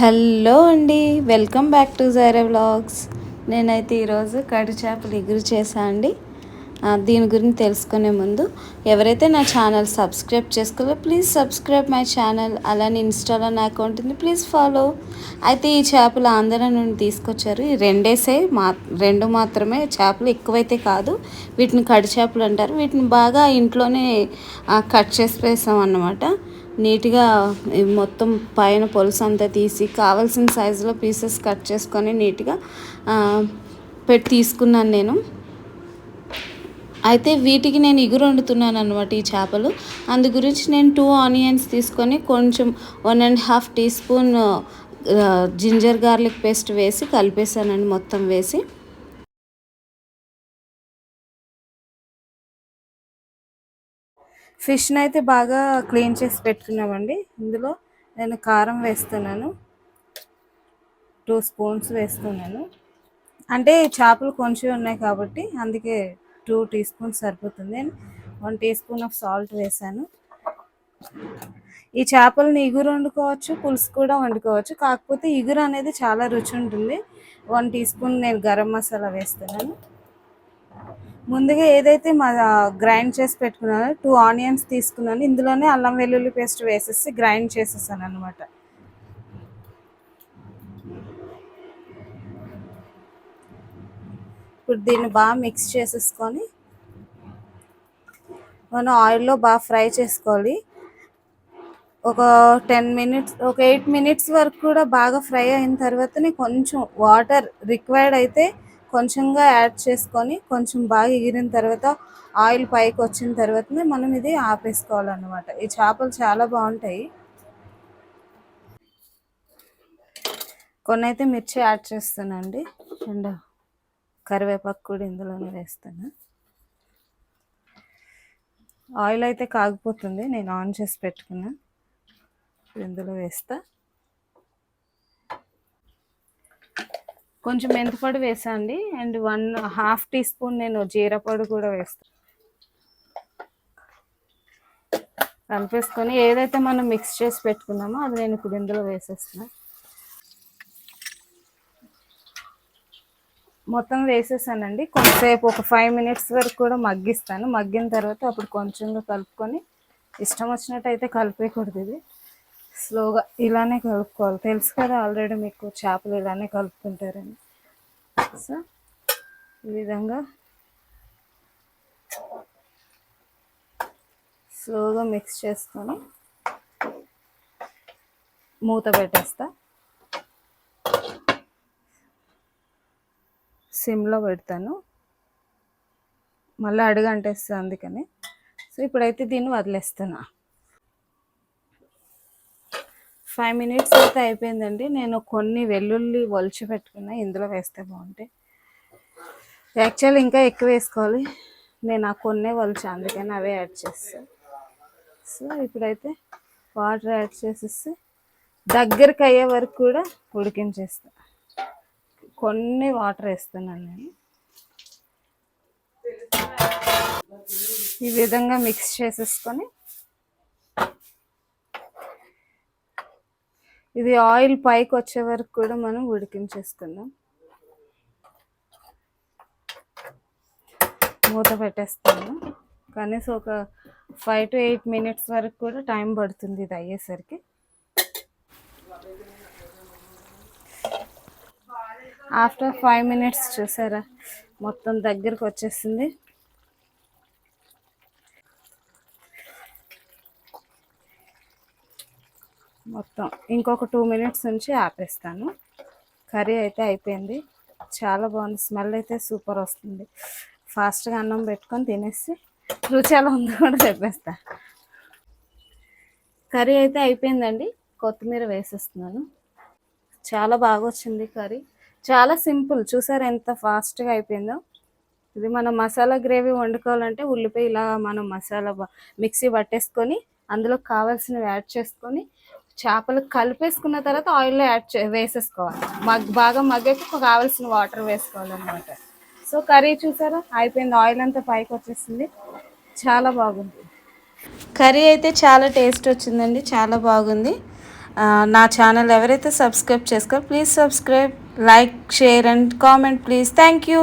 Hello అండి welcome back to Jireh vlogs. నేనైతే ఈరోజు కడి చేపలు ఎగురు చేశా అండి. దీని గురించి తెలుసుకునే ముందు ఎవరైతే నా ఛానల్ సబ్స్క్రైబ్ చేసుకోలో ప్లీజ్ సబ్స్క్రైబ్ మై ఛానల్ అలానే ఇన్స్టాలో నా అకౌంట్ ఉంది ప్లీజ్ ఫాలో. అయితే ఈ చేపలు ఆంధ్ర నుండి తీసుకొచ్చారు. ఈ రెండేసే మా రెండు మాత్రమే చేపలు ఎక్కువైతే కాదు. వీటిని కడి చేపలు అంటారు. వీటిని బాగా ఇంట్లోనే కట్ చేసి వేసాం అన్నమాట నీట్గా మొత్తం పైన పొలుసు అంతా తీసి కావాల్సిన సైజులో పీసెస్ కట్ చేసుకొని నీట్గా పెట్టి తీసుకున్నాను నేను. అయితే వీటికి నేను ఇగురు వండుతున్నాను అనమాట ఈ చేపలు. అందు గురించి నేను టూ ఆనియన్స్ తీసుకొని కొంచెం one and half teaspoon ginger garlic paste వేసి కలిపేసానండి మొత్తం వేసి. ఫిష్ని అయితే బాగా క్లీన్ చేసి పెట్టుకున్నామండి. ఇందులో నేను కారం వేస్తున్నాను. టూ స్పూన్స్ వేస్తున్నాను. అంటే చేపలు కొంచెం ఉన్నాయి కాబట్టి అందుకే టూ టీ స్పూన్స్ సరిపోతుంది. One teaspoon of salt వేసాను. ఈ చేపలని ఇగురు వండుకోవచ్చు పులుసు కూడా వండుకోవచ్చు. కాకపోతే ఇగురు అనేది చాలా రుచి ఉంటుంది. వన్ టీ స్పూన్ నేను గరం మసాలా వేస్తున్నాను. ముందుగా ఏదైతే మా గ్రైండ్ చేసి పెట్టుకున్నానో టూ ఆనియన్స్ తీసుకున్నాను. ఇందులోనే అల్లం వెల్లుల్లి పేస్ట్ వేసేసి గ్రైండ్ చేసేసాను అనమాట ఇప్పుడు దీన్ని బాగా మిక్స్ చేసేసుకొని మనం ఆయిల్లో బాగా ఫ్రై చేసుకోవాలి. ఒక టెన్ మినిట్స్ ఒక ఎయిట్ మినిట్స్ వరకు కూడా బాగా ఫ్రై అయిన తర్వాతనే కొంచెం వాటర్ రిక్వైర్డ్ అయితే కొంచెంగా యాడ్ చేసుకొని కొంచెం బాగా ఎగిరిన తర్వాత ఆయిల్ పైకి వచ్చిన తర్వాతనే మనం ఇది ఆపేసుకోవాలన్నమాట. ఈ చేపలు చాలా బాగుంటాయి. కొన్ని అయితే మిర్చి యాడ్ చేస్తానండి అండ్ కరివేపాకు కూడా ఇందులోనే వేస్తాను. ఆయిల్ అయితే కాగిపోతుంది. నేను ఆన్ చేసి పెట్టుకున్నా. ఇందులో వేస్తా. కొంచెం మెంతిపొడి వేసా అండి. And one half teaspoon నేను జీరపొడి కూడా వేస్తాను కలిపేసుకొని ఏదైతే మనం మిక్స్ చేసి పెట్టుకున్నామో అది నేను ఇప్పుడు ఇందులో వేసేస్తున్నా. మొత్తం వేసేసానండి. కొంతసేపు ఒక ఫైవ్ మినిట్స్ వరకు కూడా మగ్గిస్తాను. మగ్గిన తర్వాత అప్పుడు కొంచెంగా కలుపుకొని ఇష్టం వచ్చినట్టు అయితే కలిపేయకూడదు ఇది. స్లోగా ఇలానే కలుపుకోవాలి. తెలుసు కదా ఆల్రెడీ మీకు చేపలు ఇలానే కలుపుకుంటారని. సో ఈ విధంగా స్లోగా మిక్స్ చేసుకొని మూత పెట్టేస్తా. సిమ్లో పెడతాను. మళ్ళీ అడుగు అంటేస్తుంది అందుకని. సో ఇప్పుడైతే దీన్ని వదిలేస్తున్నా. ఫైవ్ మినిట్స్ అయితే అయిపోయిందండి. నేను కొన్ని వెల్లుల్లి ఒలిచి పెట్టుకున్నా. ఇందులో వేస్తే బాగుంటాయి. యాక్చువల్ ఇంకా ఎక్కువ వేసుకోవాలి. నేను ఆ కొన్నే ఒలిచి. అందుకని అవే యాడ్ చేస్తాను సో ఇప్పుడైతే వాటర్ యాడ్ చేసేసి దగ్గరికి అయ్యే వరకు కూడా ఉడికించేస్తా. కొన్ని వాటర్ వేస్తున్నాను నేను. ఈ విధంగా మిక్స్ చేసేసుకొని ఇది ఆయిల్ పైకి వచ్చే వరకు కూడా మనం ఉడికించేసుకుందాం. మూత పెట్టేస్తాను. కనీసం ఒక ఫైవ్ టు ఎయిట్ మినిట్స్ వరకు కూడా టైం పడుతుంది ఇది అయ్యేసరికి. ఆఫ్టర్ ఫైవ్ మినిట్స్ చూసారా? మొత్తం దగ్గరకు వచ్చేసింది. మొత్తం ఇంకొక టూ మినిట్స్ నుంచి ఆపేస్తాను. కర్రీ అయితే అయిపోయింది. చాలా బాగుంది. స్మెల్ అయితే సూపర్ వస్తుంది. ఫాస్ట్గా అన్నం పెట్టుకొని తినేసి రుచి ఎలా ఉందో కూడా చెప్పేస్తా. కర్రీ అయితే అయిపోయిందండి. కొత్తిమీర వేసేస్తున్నాను. చాలా బాగా వచ్చింది కర్రీ. చాలా సింపుల్. చూసారు ఎంత ఫాస్ట్గా అయిపోయిందో. ఇది మనం మసాలా గ్రేవీ వండుకోవాలంటే ఉల్లిపాయ ఇలా మనం మసాలా మిక్సీ పట్టేసుకొని అందులో కావాల్సినవి యాడ్ చేసుకొని చేపలు కలిపేసుకున్న తర్వాత ఆయిల్లో యాడ్ చే వేసేసుకోవాలి. మగ్ బాగా మగ్గాక కావాల్సిన వాటర్ వేసుకోవాలన్నమాట. సో కర్రీ చూసారా? అయిపోయింది. ఆయిల్ అంతా పైకి వచ్చేసింది. చాలా బాగుంది. కర్రీ అయితే చాలా టేస్ట్ వచ్చిందండి. చాలా బాగుంది. నా ఛానల్ ఎవరైతే సబ్స్క్రైబ్ చేసుకో please subscribe like share and comment please. Thank you.